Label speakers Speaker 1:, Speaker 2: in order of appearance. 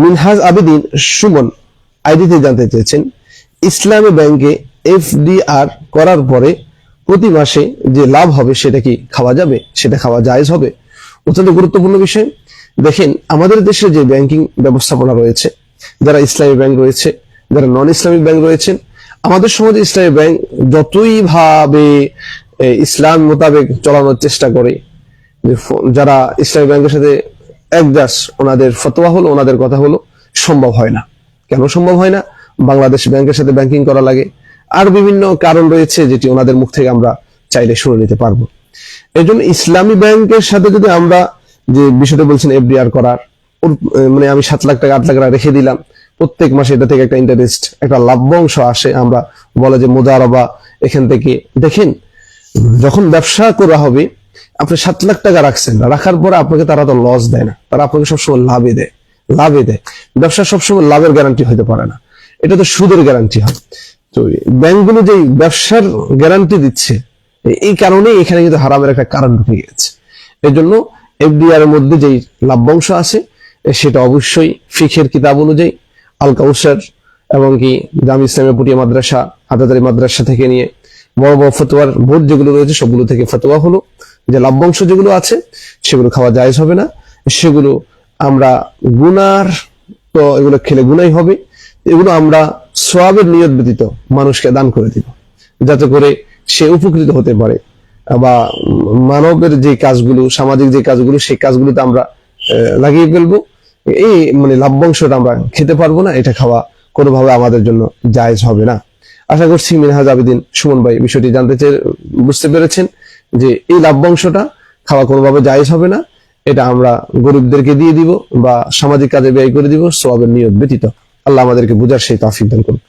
Speaker 1: মিনহাজ আবেদিন সুমন আইডিতে জানতে চেয়েছেন, ইসলামী ব্যাংকে এফডিআর করার পরে প্রতি মাসে যে লাভ হবে সেটা কি খাওয়া যাবে? সেটা খাওয়া জায়েজ হবে? অত্যন্ত গুরুত্বপূর্ণ বিষয়। দেখেন, আমাদের দেশে যে ব্যাংকিং ব্যবস্থাপনা রয়েছে, যারা ইসলামী ব্যাংক রয়েছে, যারা নন ইসলামিক ব্যাংক রয়েছেন, আমাদের সমাজে ইসলামী ব্যাংক যতই ভাবে ইসলাম মোতাবেক চলানোর চেষ্টা করে যারা ইসলামী ব্যাংকের সাথে একজাস ওনাদের ফতোয়া হলো, ওনাদের কথা হলো, সম্ভব হয় না। কেন সম্ভব হয় না? বাংলাদেশ ব্যাংকের সাথে ব্যাংকিং করা লাগে। আর বিভিন্ন কারণ রয়েছে যেটি ওনাদের মুখ থেকে আমরা চাইলে শুনে নিতে পারব। এই জন্য ইসলামী ব্যাংকের সাথে যদি আমরা যে বিষয়টা বলছেন এফডিআর করার মানে আমি সাত লাখ টাকা, আট লাখ টাকা রেখে দিলাম, প্রত্যেক মাসে এটা থেকে একটা ইন্টারেস্ট একটা লাভ্যাংশ আসে, আমরা বলে যে মোজারবা এখান থেকে। দেখেন, যখন ব্যবসা করা হবে আপনি সাত লাখ টাকা রাখছেন রাখার পরে আপনাকে তারা তো লস দেয় না, তারা আপনাকে সবসময় লাভে দেয় লাভে দেয়। ব্যবসা সবসময় লাভের গ্যারান্টি হতে পারে না। এটা তো সুদের গ্যারান্টি হয়। তো ব্যাংকগুলো যে ব্যবসার গ্যারান্টি দিচ্ছে, এই কারণে এখানে কিন্তু হারামের একটা কারণ ঢুকে গেছে। এর জন্য এফডিআর এর মধ্যে যেই লাভ্যাংশ আছে, সেটা অবশ্যই ফিখের কিতাব অনুযায়ী আল কাউসার এবং কি জাম ইসলামের পুটিয়া মাদ্রাসা, হাতাদারি মাদ্রাসা থেকে নিয়ে বড় বড় ফতোয়ার বোর্ড যেগুলো রয়েছে, সবগুলো থেকে ফতোয়া হলো। যে লাভ্যাংশ যেগুলো আছে, সেগুলো খাওয়া জায়েজ হবে না। সেগুলো আমরা গুনার তো এগুলো খেলে গুনাই হবে। এগুলো আমরা সোয়াবের নিয়ত ব্যতীত মানুষকে দান করে দিব। যাতে করে সে উপকৃত হতে পারে। বা মানবের যে কাজগুলো, সামাজিক যে কাজগুলো, সেই কাজগুলোতে আমরা লাগিয়ে ফেলব। এই মানে লাভ্যাংশটা আমরা খেতে পারব না, এটা খাওয়া কোনোভাবে আমাদের জন্য জায়েজ হবে না। আশা করছি মিনহাজ আবেদিন সুমন ভাই বিষয়টি জানতে চেয়ে, বুঝতে পেরেছেন। যে এই লাভ্যাংশটা খাওয়া কোনোভাবে জায়েজ হবে না, এটা আমরা গরিবদেরকে দিয়ে দিব বা সামাজিক কাজে ব্যয় করে দিব সোয়াবের নিয়ত ব্যতীত। আল্লাহ আমাদেরকে বুঝার সেই তাফিক দান করুন।